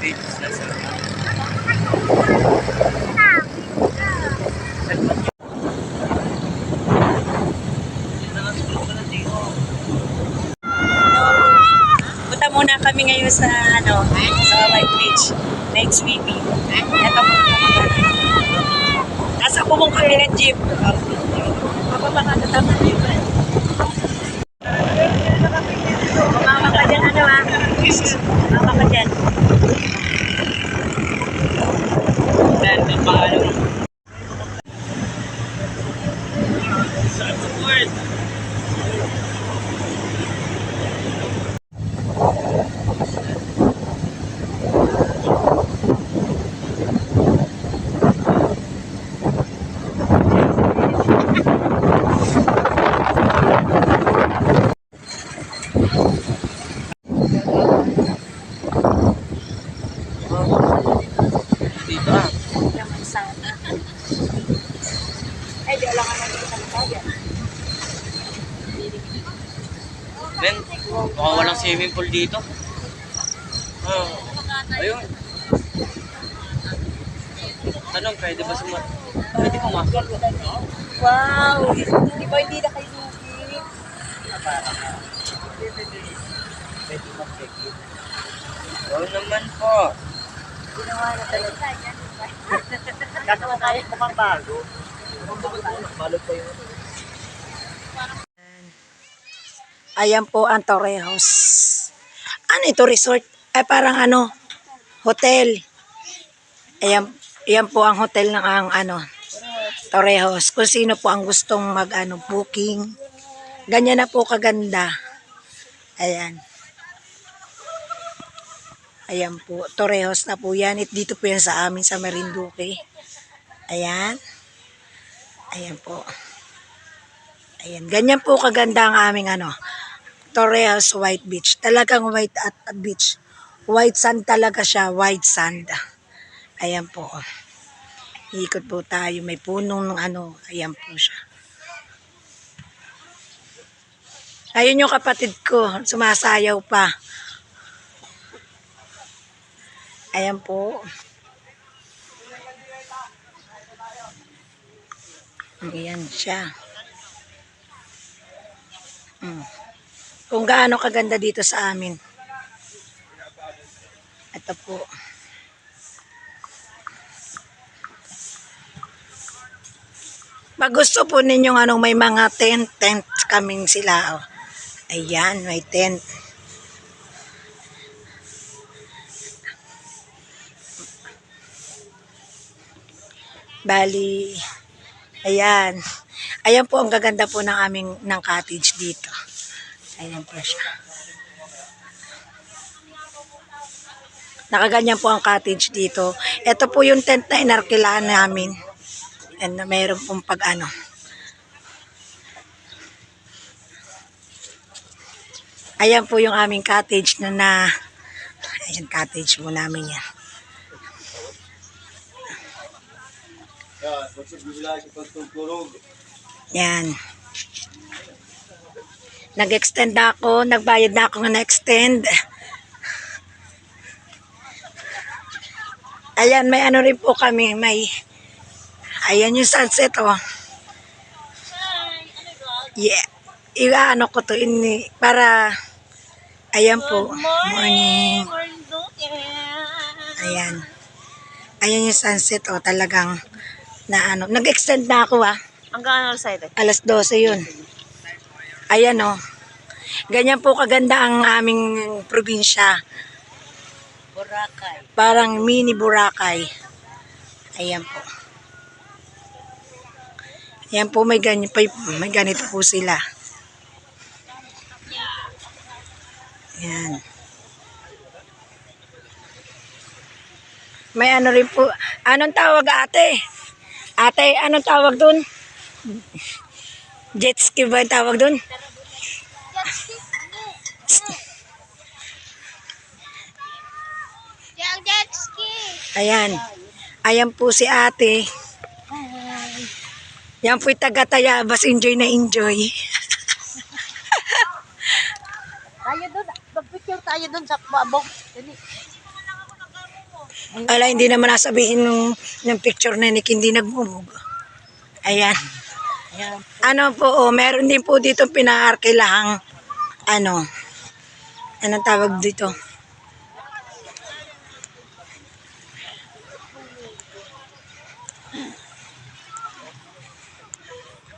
beach na sa muna kami ngayon sa ano, sa White Beach. Night swimming. Ito po. Nasa bubong kami ng jeep. Mababa ka tama jeep. Mama ka dyan, ano ha? Mama ka dyan. Dito ah. Naman sana. Ay, baka walang swimming pool dito. Ah, ayun. Tanong, pwede ba suma... Pwede pumasok? Wow! Di ba hindi na kayo lugi? Pwede mag-check-in. Oo naman po. Ginawa na talaga. Gagawa tayo mukhang bago. Balot pa yun. Ayan po ang Torrejos. Ano ito, resort? Eh, parang ano, hotel. Ayan, ayan po ang hotel ng ang ano, Torrejos. Kung sino po ang gustong mag ano, booking. Ganyan na po kaganda. Ayan. Ayan po, Torrejos na po yan. It dito po yan sa amin sa Marinduque. Ayan. Ayan po. Ayan, ganyan po kaganda ang aming ano, Torrejos White Beach. Talagang white at beach. White sand talaga siya, white sand. Ayan po. Ikot po tayo, may punong ng ano, ayan po siya. Ayun yung kapatid ko, sumasayaw pa. Ayan po. Ayan siya. Mm. Kung gaano kaganda dito sa amin. Ito po. Pag po ninyong anong may mga tent, tent kaming sila. Oh. Ayan, may tent. Bali, ayan. Ayan po ang gaganda po ng aming ng cottage dito. Ayan po siya. Nakaganyan po ang cottage dito. Ito po yung tent na inarkilaan namin. And mayroon pong pag ano. Ayan po yung aming cottage na na ayan cottage po namin yan. Yan. Nag-extend na ako. Nagbayad na ako ng na-extend. Ayan, may ano rin po kami. May, ayan yung sunset, oh. Yeah. Iga, ano ko to, ini, para, ayan po. Morning. Ayan. Ayan yung sunset, oh. Talagang, na ano. Nag-extend na ako, ah. Hanggang ano side? Alas 12 yun. Ayan o. Ganyan po kaganda ang aming probinsya. Boracay. Parang mini Boracay. Ayan po. Ayan po may ganyan pa may ganito po sila. Ayan. May ano rin po. Anong tawag ate? Ate, anong tawag dun? Jet ski ba yung tawag dun? Yung jet ski. Ayan. Ayan po si ate. Yan po'y taga-tayabas. Enjoy na enjoy. Tayo doon. Mag-picture tayo doon sa babong. Ala, hindi naman nasabihin nung, ng picture na Nick, hindi nagmumug. Ayan. Ayan. Ano po, oh, meron din po dito pinaarkilahang, ano, anong tawag dito?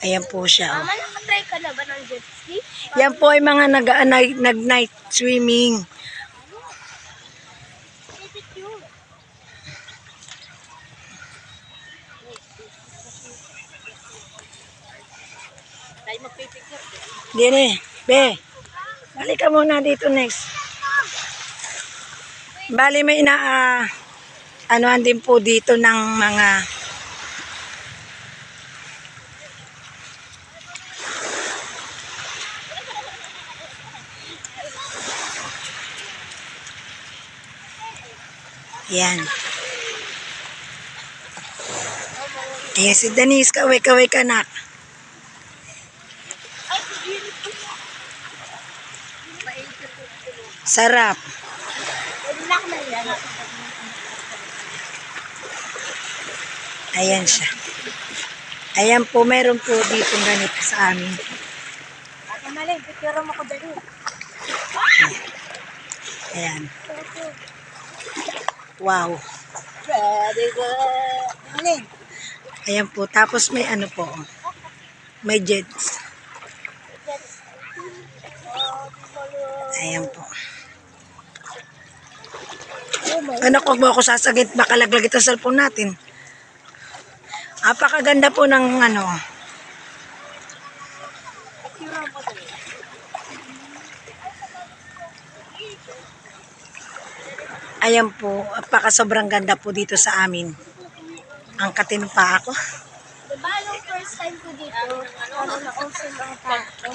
Ayan po siya. Oh. Mama, nakatry ka na ba ng jet ski? Yan po ay mga nag, nag, swimming. Dine, be. Balik ka muna dito next. Bali may ina ah, anuhan din po dito ng mga Yan. Ayan si Denise, kaway-kaway ka nak. Sarap. Ayan siya. Ayan po, meron po dito ganito sa amin. Ate Malay, picture mo. Ayan. Wow. Ayan po. Tapos may ano po. May jets. Ayan po. Ano kung mo ako sasagit, baka laglag ito sa cellphone natin. Apakaganda po ng ano. Ayan po, apaka sobrang ganda po dito sa amin. Ang katinpa ako. Diba, nung first time ko dito, ano na also lang tao.